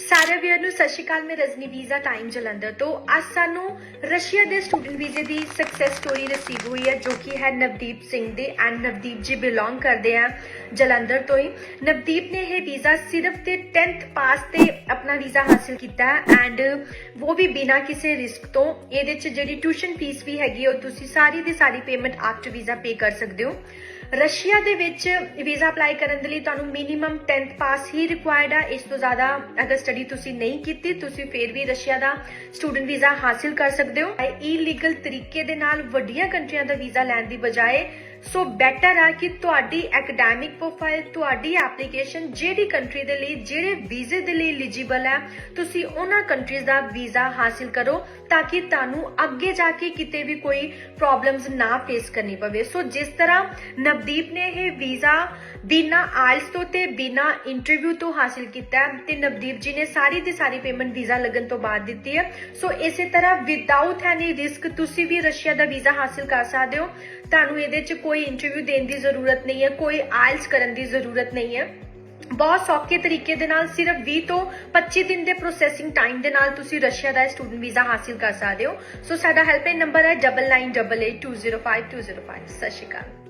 ਸਾਰੇ ਵੀਰ ਨੂੰ ਸਤਿ ਸ਼੍ਰੀ ਅਕਾਲ, ਮੈਂ ਰਜਨੀ ਵੀਜ਼ਾ ਟਾਈਮ ਜਲੰਧਰ ਤੋਂ। ਅੱਜ ਸਾਨੂੰ ਰਸ਼ੀਆ ਦੇ ਸਟੂਡੈਂਟ ਵੀਜ਼ੇ ਦੀ ਸਕਸੈਸ ਸਟੋਰੀ ਰਿਸੀਵ ਹੋਈ ਹੈ, ਜੋ ਕਿ ਹੈ ਨਵਦੀਪ ਸਿੰਘ ਦੇ ਐਂਡ ਨਵਦੀਪ ਜੀ ਬਿਲੋਂਗ ਕਰਦੇ ਆ ਜਲੰਧਰ ਤੋਂ ਹੀ। ਨਵਦੀਪ ਨੇ ਇਹ ਵੀਜ਼ਾ ਸਿਰਫ ਤੇ 10th ਪਾਸ ਤੇ ਆਪਣਾ ਵੀਜ਼ਾ ਹਾਸਿਲ ਕੀਤਾ ਐਂਡ ਉਹ ਵੀ ਬਿਨਾਂ ਕਿਸੇ ਰਿਸਕ ਤੋਂ ਇਹਦੇ ਚ ਜਿਹੜੀ ਟਿਊਸ਼ਨ ਫੀਸ ਵੀ ਹੈਗੀ, ਉਹ ਤੁਸੀਂ ਸਾਰੀ ਦੀ ਸਾਰੀ ਪੇਮੈਂਟ ਆਫਟਰ ਵੀਜ਼ਾ ਪੇ ਕਰ ਸਕਦੇ ਹੋ। ਰਸ਼ੀਆ ਦੇ ਵਿੱਚ ਵੀਜ਼ਾ ਅਪਲਾਈ ਕਰਨ ਦੇ ਲਈ ਤੁਹਾਨੂੰ ਮਿਨੀਮਮ 10th ਪਾਸ ਹੀ ਰਿਕੁਆਇਰਡ ਆ। ਇਸ ਤੋਂ ਜ਼ਿਆਦਾ ਅਗਰ ਸਟੱਡੀ ਤੁਸੀਂ ਨਹੀਂ ਕੀਤੀ, ਤੁਸੀਂ ਫੇਰ ਵੀ ਰਸ਼ੀਆ ਦਾ ਸਟੂਡੈਂਟ ਵੀਜ਼ਾ ਹਾਸਿਲ ਕਰ ਸਕਦੇ ਹੋ। ਇਲੀਗਲ ਤਰੀਕੇ ਦੇ ਨਾਲ ਵੱਡੀਆਂ ਕੰਟਰੀਆਂ ਦਾ ਵੀਜ਼ਾ ਲੈਣ ਦੀ ਬਜਾਏ ਸੋ ਬੈਟਰ ਆ ਕਿ ਤੁਹਾਡੀ ਐਕੈਡੈਮਿਕ ਪ੍ਰੋਫਾਈਲ ਤੁਹਾਡੀ ਐਪਲੀਕੇਸ਼ਨ ਜਿਹੜੀ ਕੰਟਰੀ ਦੇ ਲਈ, ਜਿਹੜੇ ਵੀਜ਼ੇ ਦੇ ਲਈ ਐਲੀਜੀਬਲ ਹੈ ਤੁਸੀਂ ਉਹਨਾਂ ਕੰਟਰੀਜ਼ ਦਾ ਵੀਜ਼ਾ ਹਾਸਿਲ ਕਰੋ ਤਾਂ ਕਿ ਤੁਹਾਨੂੰ ਅੱਗੇ ਜਾ ਕੇ ਕਿਤੇ ਵੀ ਕੋਈ ਪ੍ਰੋਬਲਮਸ ਨਾ ਫੇਸ ਕਰਨੀ ਪਵੇ। ਸੋ ਜਿਸ ਤਰ੍ਹਾਂ ਨਵਦੀਪ ਨੇ ਇਹ ਵੀਜ਼ਾ ਬਿਨਾ ਆਇਲਸ ਤੋਂ ਤੇ ਬਿਨਾ ਇੰਟਰਵਿਊ ਤੋਂ ਹਾਸਿਲ ਕੀਤਾ ਤੇ ਨਵਦੀਪ ਜੀ ਨੇ ਸਾਰੀ ਦੀ ਸਾਰੀ ਪੇਮੈਂਟ ਵੀਜ਼ਾ ਲੱਗਣ ਤੋਂ ਬਾਅਦ ਦਿੱਤੀ ਹੈ। ਸੋ ਇਸੇ ਤਰ੍ਹਾਂ ਵਿਦਆਊਟ ਐਨੀ ਰਿਸਕ ਤੁਸੀਂ ਵੀ ਰਸ਼ੀਆ ਦਾ ਵੀਜ਼ਾ ਹਾਸਿਲ ਕਰ ਸਕਦੇ ਹੋ। ਤੁਹਾਨੂੰ ਇਹਦੇ 'ਚ ਕੋਈ ਇੰਟਰਵਿਊ ਦੇਣ ਦੀ ਜ਼ਰੂਰਤ ਨਹੀਂ ਹੈ, ਕੋਈ ਆਇਲਸ ਕਰਨ ਦੀ ਜ਼ਰੂਰਤ ਨਹੀਂ ਹੈ। ਬਹੁਤ ਸੌਖੇ ਤਰੀਕੇ ਦੇ ਨਾਲ ਸਿਰਫ 20 ਤੋਂ 25 ਦਿਨ ਦੇ ਪ੍ਰੋਸੈਸਿੰਗ ਟਾਈਮ ਦੇ ਨਾਲ ਤੁਸੀਂ ਰਸ਼ੀਆ ਦਾ ਸਟੂਡੈਂਟ ਵੀਜ਼ਾ ਹਾਸਿਲ ਕਰ ਸਕਦੇ ਹੋ। ਸੋ ਸਾਡਾ ਹੈਲਪਲਾਈਨ ਨੰਬਰ ਹੈ 9988205205 ਸਤਿ ਸ਼੍ਰੀ ਅਕਾਲ।